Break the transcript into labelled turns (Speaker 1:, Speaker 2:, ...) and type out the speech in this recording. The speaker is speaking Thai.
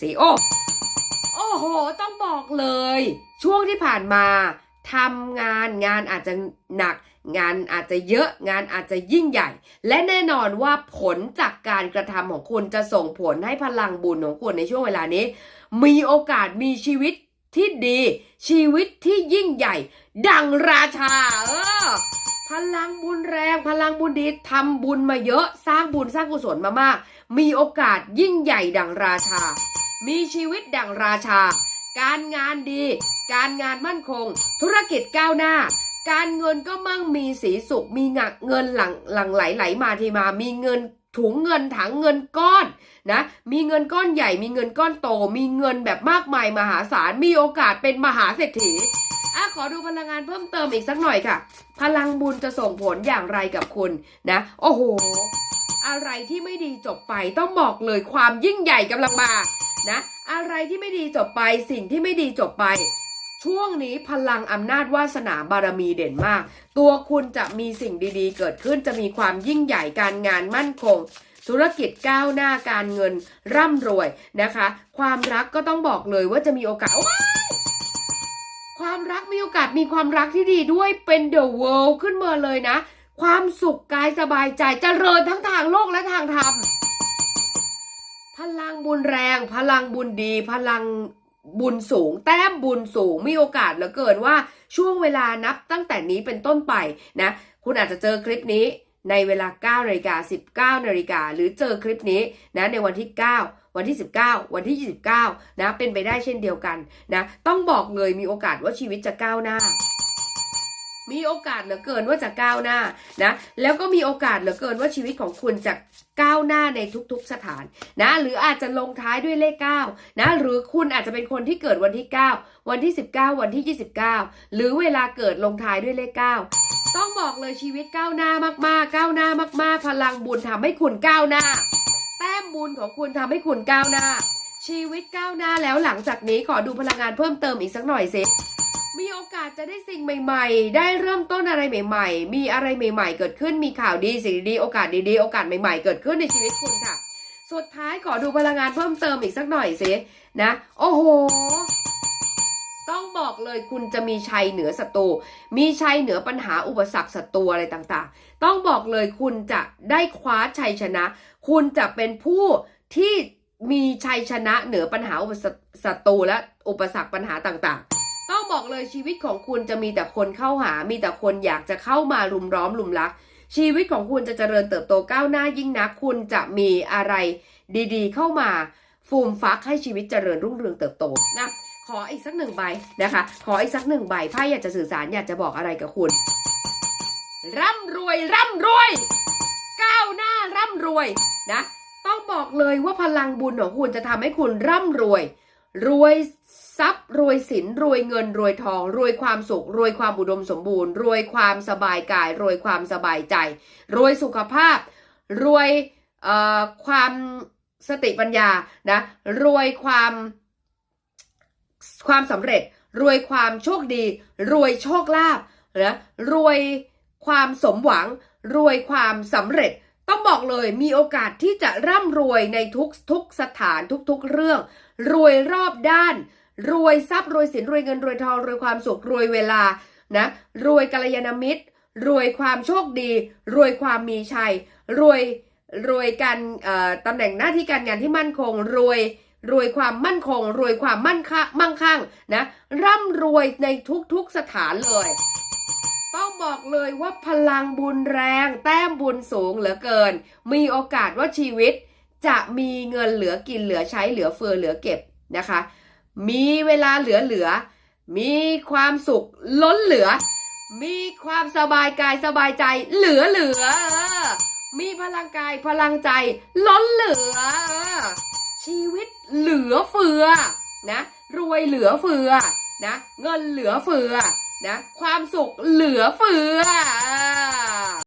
Speaker 1: สิโอ้โอ้โห ต้องบอกเลย ช่วงที่ผ่านมาทำงานงานอาจจะหนัก งานอาจจะเยอะงานอาจจะยิ่งใหญ่ และแน่นอนว่าผลจากการกระทำของคุณจะส่งผลให้พลังบุญของคุณในช่วงเวลานี้ มีโอกาสมีชีวิตที่ดี ชีวิตที่ยิ่งใหญ่ ดังราชา เออพลังบุญแรงพลังบุญดีทำบุญมาเยอะ สร้างบุญสร้างกุศลมามาก มีโอกาสยิ่งใหญ่ดังราชา มีชีวิตดังราชา การงานดี การงานมั่นคง ธุรกิจก้าวหน้า การเงินก็มั่งมีสีสุข มีงักเงินหลังหลังไหลไหลมาทีมา มีเงินถุงเงินถังเงินก้อนนะ มีเงินก้อนใหญ่ มีเงินก้อนโต มีเงินแบบมากมายมหาศาล มีโอกาสเป็นมหาเศรษฐีอะขอดูพลังงานเพิ่มเติมอีกสักหน่อยค่ะ พลังบุญจะส่งผลอย่างไรกับคุณนะ โอ้โห อะไรที่ไม่ดีจบไปต้องบอกเลยความยิ่งใหญ่กำลังมานะอะไรที่ไม่ดีจบไปสิ่งที่ไม่ดีจบไป ช่วงนี้พลังอำนาจวาสนาบารมีเด่นมาก ตัวคุณจะมีสิ่งดีๆ เกิดขึ้นจะมีความยิ่งใหญ่การงานมั่นคง ธุรกิจก้าวหน้าการเงินร่ำรวยนะคะ ความรักก็ต้องบอกเลยว่าจะมีโอกาสความรักมีโอกาสมีความรักที่ดีด้วยเป็น the world ขึ้นมาเลยนะ ความสุขกายสบายใจเจริญทั้งทางโลกและทางธรรม พลังบุญแรง พลังบุญดี พลังบุญสูง แต้มบุญสูง มีโอกาสเหลือเกินว่าช่วงเวลานับตั้งแต่นี้เป็นต้นไปนะ คุณอาจจะเจอคลิปนี้ในเวลา9นาฬิกา19นาฬิกาหรือเจอคลิปนี้นะในวันที่ 9 วันที่ 19 วันที่ 29 นะ เป็นไปได้เช่นเดียวกันนะ ต้องบอกเลยมีโอกาสว่าชีวิตจะก้าวหน้า มีโอกาสเหลือเกินว่าจะก้าวหน้านะแล้วก็มีโอกาสเหลือเกินว่าชีวิตของคุณจะก้าวหน้าในทุกๆสถานนะหรืออาจจะลงท้ายด้วยเลข9นะหรือคุณอาจจะเป็นคนที่เกิดวันที่ 9 วันที่ 19 วันที่ 29 หรือเวลาเกิดลงท้ายด้วยเลข 9 ต้องบอกเลยชีวิตก้าวหน้ามากๆก้าวหน้ามาก ๆ พลังบุญทำให้คุณก้าวหน้า แต้มบุญของคุณทำให้คุณก้าวหน้า ชีวิตก้าวหน้าแล้วหลังจากนี้ขอดูพลังงานเพิ่มเติมอีกสักหน่อยสิ มีโอกาสจะได้สิ่งใหม่ ๆ ได้เริ่มต้นอะไรใหม่ ๆ มีอะไรใหม่ ๆ เกิดขึ้น มีข่าวดีสิ่งดีๆโอกาสดีๆ โอกาสใหม่ ๆ เกิดขึ้นในชีวิตคุณค่ะ สุดท้ายขอดูพลังงานเพิ่มเติมอีกสักหน่อยสินะ โอ้โห ต้องบอกเลยคุณจะมีชัยเหนือศัตรู มีชัยเหนือปัญหาอุปสรรคศัตรูอะไรต่างๆ ต้องบอกเลยคุณจะได้คว้าชัยชนะ คุณจะเป็นผู้ที่มีชัยชนะเหนือปัญหาอุปสรรคศัตรูและอุปสรรคปัญหาต่างๆ ต้องบอกเลยชีวิตของคุณจะมีแต่คนเข้าหา มีแต่คนอยากจะเข้ามารุมร้อมรุมรัก ชีวิตของคุณจะเจริญเติบโตก้าวหน้ายิ่งนัก คุณจะมีอะไรดีๆ เข้ามาฟูมฟักให้ชีวิตเจริญรุ่งเรืองเติบโตนะขออีกสักหนึ่งใบนะคะ ขออีกสักหนึ่งใบไพ่อยากจะสื่อสารอยากจะบอกอะไรกับคุณ ร่ำรวยร่ำรวยก้าวหน้าร่ำรวยนะ ต้องบอกเลยว่าพลังบุญของคุณจะทำให้คุณร่ำรวย รวยทรัพย์รวยสินรวยเงินรวยทอง รวยความสุข รวยความอุดมสมบูรณ์ รวยความสบายกาย รวยความสบายใจ รวยสุขภาพ รวยความสติปัญญานะรวยความความสำเร็จ รวยความโชคดี รวยโชคลาภนะรวยความสมหวัง รวยความสำเร็จ ต้องบอกเลยมีโอกาสที่จะร่ำรวยในทุกทุกสถานทุกๆเรื่อง รวยรอบด้าน รวยทรัพย์รวยสินรวยเงินรวยทองรวยความสุขรวยเวลานะรวยกัลยาณมิตร รวยความโชคดี รวยความมีชัย รวยรวยการตำแหน่งหน้าที่การงานที่มั่นคง รวยรวยความมั่นคง รวยความมั่นคะมั่งคั่งนะร่ำรวยในทุกๆสถานเลย บอกเลยว่าพลังบุญแรง แต้มบุญสูงเหลือเกิน มีโอกาสว่าชีวิต จะมีเงินเหลือกินเหลือใช้เหลือเฟือเหลือเก็บนะคะ มีเวลาเหลือเหลือ มีความสุขล้นเหลือ มีความสบายกายสบายใจเหลือเหลือ มีพลังกายพลังใจล้นเหลือ ชีวิตเหลือเฟือนะรวยเหลือเฟือนะเงินเหลือเฟือ นะ ความสุขเหลือเฟือ